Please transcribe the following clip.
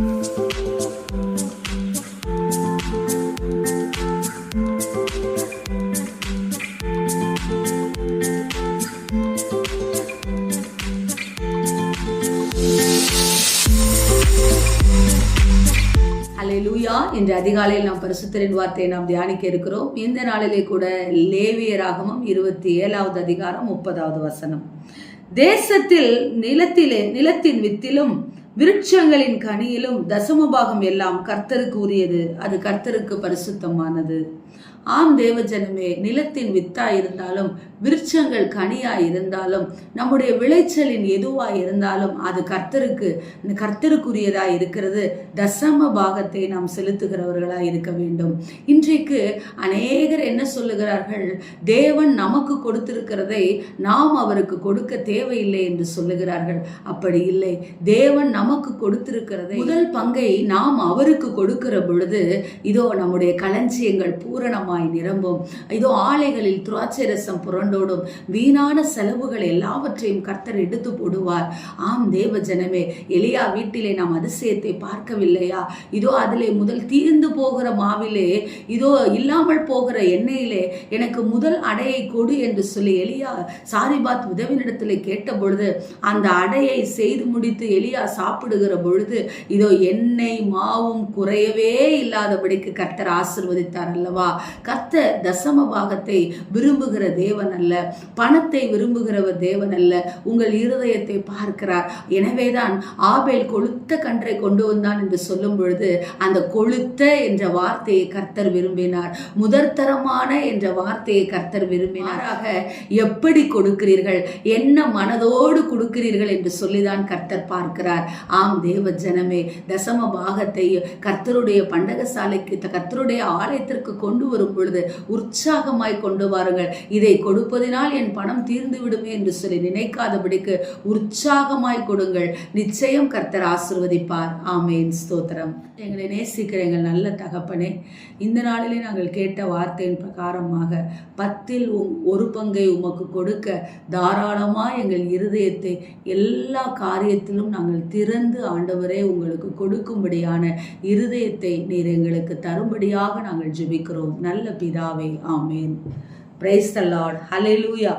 அல்லேலூயா இன்று அதிகாலையில் நாம் பரிசுத்தரின் வார்த்தையை நாம் தியானிக்க இருக்கிறோம். இந்த நாளிலே கூட லேவியராகமம் இருபத்தி ஏழாவது அதிகாரம் முப்பதாவது வசனம். தேசத்தில் நிலத்திலே நிலத்தின் வித்திலும் விருட்சங்களின் கனியிலும் தசமபாகம் எல்லாம் கர்த்தருக்கு உரியது. அது கர்த்தருக்கு பரிசுத்தமானது. ஆம் தேவஜனமே நிலத்தின் வித்தா இருந்தாலும் விருட்சங்கள் கனியா இருந்தாலும் நம்முடைய விளைச்சலின் எதுவா இருந்தாலும் அது கர்த்தருக்கு கர்த்தருக்குரியதா இருக்கிறது. தசம பாகத்தை நாம் செலுத்துகிறவர்களா இருக்க வேண்டும். இன்றைக்கு அநேகர் என்ன சொல்லுகிறார்கள்? தேவன் நமக்கு கொடுத்திருக்கிறதை நாம் அவருக்கு கொடுக்க தேவையில்லை என்று சொல்லுகிறார்கள். அப்படி இல்லை. தேவன் நமக்கு கொடுத்திருக்கிறதை முதல் பங்கை நாம் அவருக்கு கொடுக்கிற பொழுது இதோ நம்முடைய களஞ்சியங்கள் பூரணமாய் நிரம்பும். இதோ ஆலைகளில் திராட்சை ரசம் புரண்டோடும் வீணான செலவுகள் எல்லாவற்றையும் கர்த்தர் எடுத்து போடுவார். ஆம் தேவ ஜனமே எலியா வீட்டிலே நாம் அதிசயத்தை பார்க்கவில்லையா? இதோ அதிலே முதல் தீர்ந்து போகிற மாவிலே இதோ இல்லாமல் போகிற எண்ணெயிலே எனக்கு முதல் அடையை கொடு என்று சொல்லி எலியா சாரிபாத் உதவினிடத்தில் கேட்ட பொழுது அந்த அடையை செய்து முடித்து எலியா சாப்பிடுகிற பொழுது இதோ எண்ணெய் மாவும் குறையவே இல்லாதபடிக்கு கர்த்தர் ஆசிர்வதித்தார் அல்லவா? கர்த்தர் தசம பாகத்தை விரும்புகிற தேவன் அல்ல பணத்தை விரும்புகிறவர் தேவன் அல்ல உங்கள் இருதயத்தை பார்க்கிறார். எனவேதான் ஆபேல் கொளுத்த கன்றை கொண்டு வந்தான் என்று சொல்லும் பொழுது அந்த கொளுத்த என்ற வார்த்தையை கர்த்தர் விரும்பினார். முதற்தரமான என்ற வார்த்தையை கர்த்தர் விரும்பினாராக எப்படி கொடுக்கிறீர்கள்? என்ன மனதோடு கொடுக்கிறீர்கள் என்று சொல்லிதான் கர்த்தர் பார்க்கிறார். ஆம் தேவ ஜனமே தசம பாகத்தை கர்த்தருடைய பண்டகசாலைக்கு கர்த்தருடைய ஆலயத்திற்கு கொண்டு வரும் பொழுது உற்சாகமாய் கொண்டு வாருங்கள். இதை கொடுப்பதினால் என் பணம் தீர்ந்து விடுமே என்று சொல்லி நினைக்காதபடிக்கு உற்சாகமாய் கொடுங்கள். நிச்சயம் கர்த்தர் ஆசிர்வதிப்பார். ஆமேன். ஸ்தோத்திரம். எங்களை நேசிக்கிற எங்கள் நல்ல தகப்பனே இந்த நாளிலே நாங்கள் கேட்ட வார்த்தையின் பிரகாரமாக பத்தில் உம் ஒரு பங்கை உமக்கு கொடுக்க தாராளமாக எங்கள் இருதயத்தை எல்லா காரியத்திலும் நாங்கள் திறந்து ஆண்டவரே உங்களுக்கு கொடுக்கும்படியான இருதயத்தை நீர் எங்களுக்கு தரும்படியாக நாங்கள் ஜெபிக்கிறோம். நல்ல நல்ல பிதாவே ஆமேன். பிரைஸ் த லார்ட் ஹலே லூயா